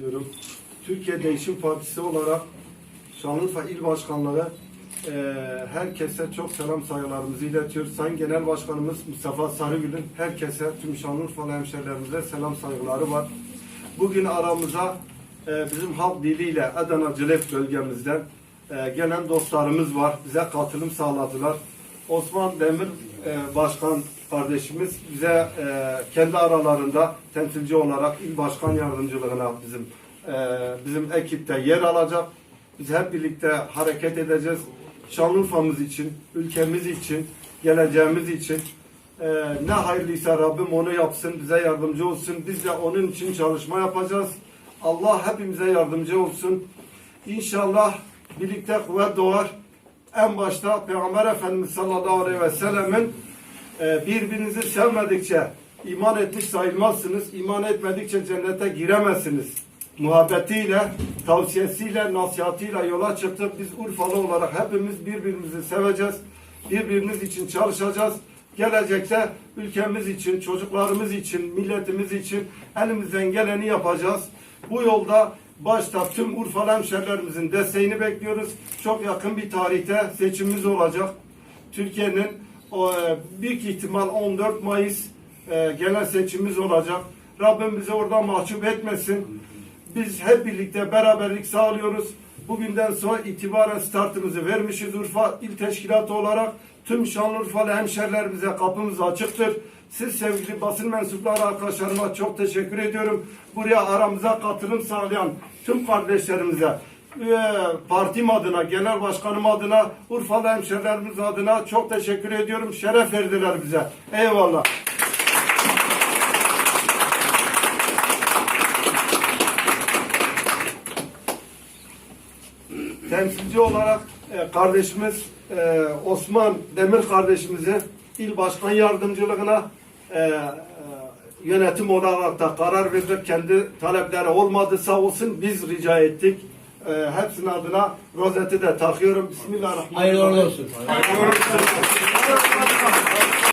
diyorum. Türkiye Değişim Partisi olarak Şanlıurfa İl Başkanlığı eee, herkese çok selam saygılarımızı iletiyoruz. Sayın Genel Başkanımız Mustafa Sarıgül'ün herkese, tüm Şanlıurfalı hemşerilerimize selam saygıları var. Bugün aramıza eee, bizim halk diliyle Adana Cilep bölgemizden eee, gelen dostlarımız var. Bize katılım sağladılar. Osman Demir eee, Başkan kardeşimiz bize eee, kendi aralarında temsilci olarak il başkan yardımcılığına bizim eee, bizim ekipte yer alacak. Biz hep birlikte hareket edeceğiz. Şanlıurfa'mız için, ülkemiz için, geleceğimiz için eee, ne hayırlıysa Rabbim onu yapsın, bize yardımcı olsun. Biz de onun için çalışma yapacağız. Allah hepimize yardımcı olsun. İnşallah birlikte kuvvet doğar. En başta Peygamber Efendimiz sallallahu aleyhi ve sellemin e, birbirinizi sevmedikçe iman etmiş sayılmazsınız. İman etmedikçe cennete giremezsiniz. Muhabbetiyle, tavsiyesiyle, nasihatıyla yola çıktık. Biz Urfalı olarak hepimiz birbirimizi seveceğiz. Birbirimiz için çalışacağız. Gelecekte ülkemiz için, çocuklarımız için, milletimiz için elimizden geleni yapacağız. Bu yolda başta tüm Urfalı hemşerilerimizin desteğini bekliyoruz. Çok yakın bir tarihte seçimimiz olacak. Türkiye'nin e, büyük ihtimal 14 Mayıs e, genel seçimimiz olacak. Rabbim bizi orada mahcup etmesin. Biz hep birlikte beraberlik sağlıyoruz. Bugünden sonra itibaren startımızı vermişiz Urfa İl Teşkilatı olarak. Tüm Şanlıurfalı hemşerilerimize kapımız açıktır. Siz sevgili basın mensupları arkadaşlarıma çok teşekkür ediyorum. Buraya aramıza katılım sağlayan tüm kardeşlerimize, e, partim adına, genel başkanım adına, Urfalı hemşerilerimiz adına çok teşekkür ediyorum. Şeref verdiler bize. Eyvallah. Temsilci olarak e, kardeşimiz e, Osman Demir kardeşimizi il başkan yardımcılığına e, e, yönetim olarak da karar verdik. Kendi talepleri olmadı sağ olsun biz rica ettik. E, hepsinin adına rozeti de takıyorum. Bismillahirrahmanirrahim. Hayırlı uğurlu olsun. Hayırlı olsun.